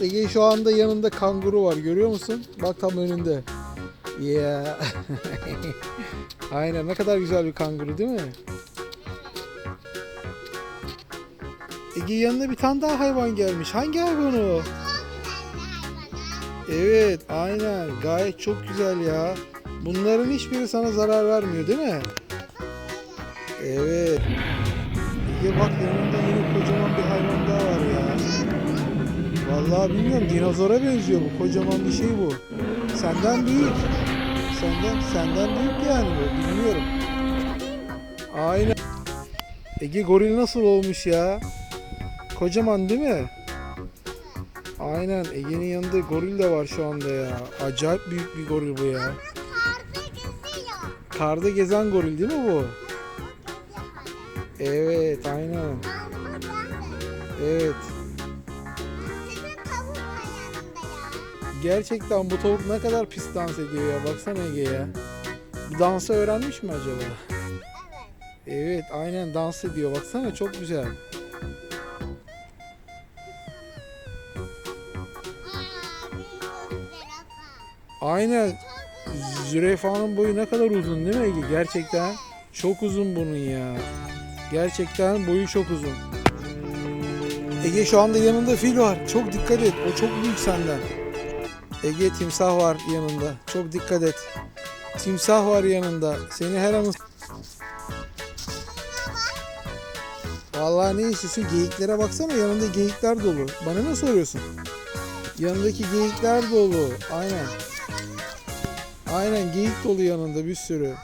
Ege şu anda yanında kanguru var görüyor musun? Bak tam önünde. Yeah. Aynen ne kadar güzel bir kanguru değil mi? Ege yanına bir tane daha hayvan gelmiş. Hangi hayvan o? Evet aynen gayet çok güzel ya. Bunların hiçbiri sana zarar vermiyor değil mi? Evet. Ege bak yanında yine kocaman bir hayvan. Vallahi bilmiyorum dinozora benziyor bu. Kocaman bir şey bu. Senden büyük. Senden senden büyük yani bu. Bilmiyorum. Aynen. Ege goril nasıl olmuş ya? Kocaman değil mi? Aynen Ege'nin yanında goril de var şu anda ya. Acayip büyük bir goril bu ya. Karda gezen goril değil mi bu? Evet aynen. Evet. Gerçekten bu tavuk ne kadar pis dans ediyor ya. Baksana Ege ya. Bu dansı öğrenmiş mi acaba? Evet. Evet aynen dans ediyor. Baksana çok güzel. Aynen zürafanın boyu ne kadar uzun değil mi Ege? Gerçekten çok uzun bunun ya. Gerçekten boyu çok uzun. Ege şu anda yanında fil var. Çok dikkat et. O çok büyük senden. Ege timsah var yanında. Çok dikkat et. Timsah var yanında. Seni her an Vallahi ne istiyorsun? Geyiklere baksana yanında geyikler dolu. Bana ne soruyorsun? Yanındaki geyikler dolu. Aynen. Aynen geyik dolu yanında bir sürü.